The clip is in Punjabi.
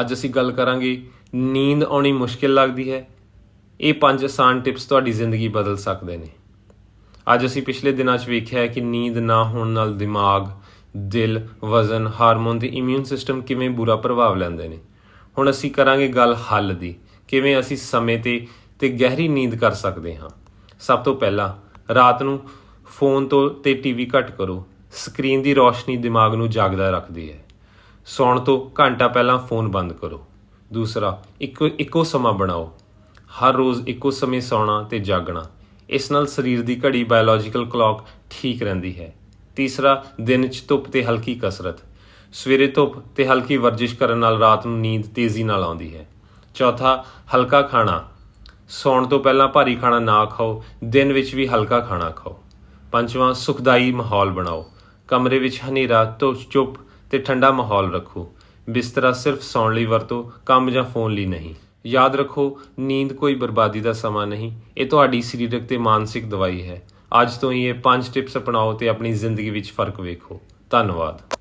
ਅੱਜ ਅਸੀਂ ਗੱਲ ਕਰਾਂਗੇ, ਨੀਂਦ ਆਉਣੀ ਮੁਸ਼ਕਿਲ ਲੱਗਦੀ ਹੈ। ਇਹ ਪੰਜ ਆਸਾਨ ਟਿਪਸ ਤੁਹਾਡੀ ਜ਼ਿੰਦਗੀ ਬਦਲ ਸਕਦੇ ਨੇ। ਅੱਜ ਅਸੀਂ ਪਿਛਲੇ ਦਿਨਾਂ 'ਚ ਵੇਖਿਆ ਹੈ ਕਿ ਨੀਂਦ ਨਾ ਹੋਣ ਨਾਲ ਦਿਮਾਗ, ਦਿਲ, ਵਜ਼ਨ, ਹਾਰਮੋਨ ਤੇ ਇਮਿਊਨ ਸਿਸਟਮ ਕਿਵੇਂ ਬੁਰਾ ਪ੍ਰਭਾਵ ਲੈਂਦੇ ਨੇ। ਹੁਣ ਅਸੀਂ ਕਰਾਂਗੇ ਗੱਲ ਹੱਲ ਦੀ, ਕਿਵੇਂ ਅਸੀਂ ਸਮੇਂ ਤੇ ਤੇ ਗਹਿਰੀ ਨੀਂਦ ਕਰ ਸਕਦੇ ਹਾਂ। ਸਭ ਤੋਂ ਪਹਿਲਾਂ, ਰਾਤ ਨੂੰ ਫੋਨ ਤੋਂ ਤੇ ਟੀਵੀ ਘੱਟ ਕਰੋ। ਸਕਰੀਨ ਦੀ ਰੋਸ਼ਨੀ ਦਿਮਾਗ ਨੂੰ ਜਾਗਦਾ ਰੱਖਦੀ ਹੈ। ਸੌਣ ਤੋਂ ਘੰਟਾ ਪਹਿਲਾਂ ਫੋਨ ਬੰਦ ਕਰੋ। ਦੂਸਰਾ, ਇੱਕੋ ਇੱਕੋ ਸਮਾਂ ਬਣਾਓ। ਹਰ ਰੋਜ਼ ਇੱਕੋ ਸਮੇਂ ਸੌਣਾ ਤੇ ਜਾਗਣਾ। ਇਸ ਨਾਲ ਸਰੀਰ ਦੀ ਘੜੀ ਬਾਇਓਲੋਜੀਕਲ ਕਲੌਕ ਠੀਕ ਰਹਿੰਦੀ ਹੈ। ਤੀਸਰਾ, ਦਿਨ 'ਚ ਧੁੱਪ ਤੇ ਹਲਕੀ ਕਸਰਤ। ਸਵੇਰੇ ਧੁੱਪ ਤੇ ਹਲਕੀ ਵਰਜਿਸ਼ ਕਰਨ ਨਾਲ ਰਾਤ ਨੂੰ ਨੀਂਦ ਤੇਜ਼ੀ ਨਾਲ ਆਉਂਦੀ ਹੈ। ਚੌਥਾ, ਹਲਕਾ ਖਾਣਾ। ਸੌਣ ਤੋਂ ਪਹਿਲਾਂ ਭਾਰੀ ਖਾਣਾ ਨਾ ਖਾਓ, ਦਿਨ ਵਿੱਚ ਵੀ ਹਲਕਾ ਖਾਣਾ ਖਾਓ। ਪੰਜਵਾਂ, ਸੁਖਦਾਈ ਮਾਹੌਲ ਬਣਾਓ। ਕਮਰੇ ਵਿੱਚ ਹਨੇਰਾ ਤੋਂ ਚੁੱਪ ਤੇ ਠੰਡਾ ਮਾਹੌਲ ਰੱਖੋ। ਬਿਸਤਰਾ ਸਿਰਫ ਸੌਣ ਲਈ ਵਰਤੋ, ਕੰਮ ਜਾਂ ਫੋਨ ਲਈ ਨਹੀਂ। ਯਾਦ ਰੱਖੋ, ਨੀਂਦ ਕੋਈ ਬਰਬਾਦੀ ਦਾ ਸਮਾਂ ਨਹੀਂ। ਇਹ ਤੁਹਾਡੀ ਸਰੀਰਕ ਤੇ ਮਾਨਸਿਕ ਦਵਾਈ ਹੈ। ਅੱਜ ਤੋਂ ਹੀ ਇਹ ਪੰਜ ਟਿਪਸ ਅਪਣਾਓ ਤੇ ਆਪਣੀ ਜ਼ਿੰਦਗੀ ਵਿੱਚ ਫ਼ਰਕ ਵੇਖੋ। ਧੰਨਵਾਦ।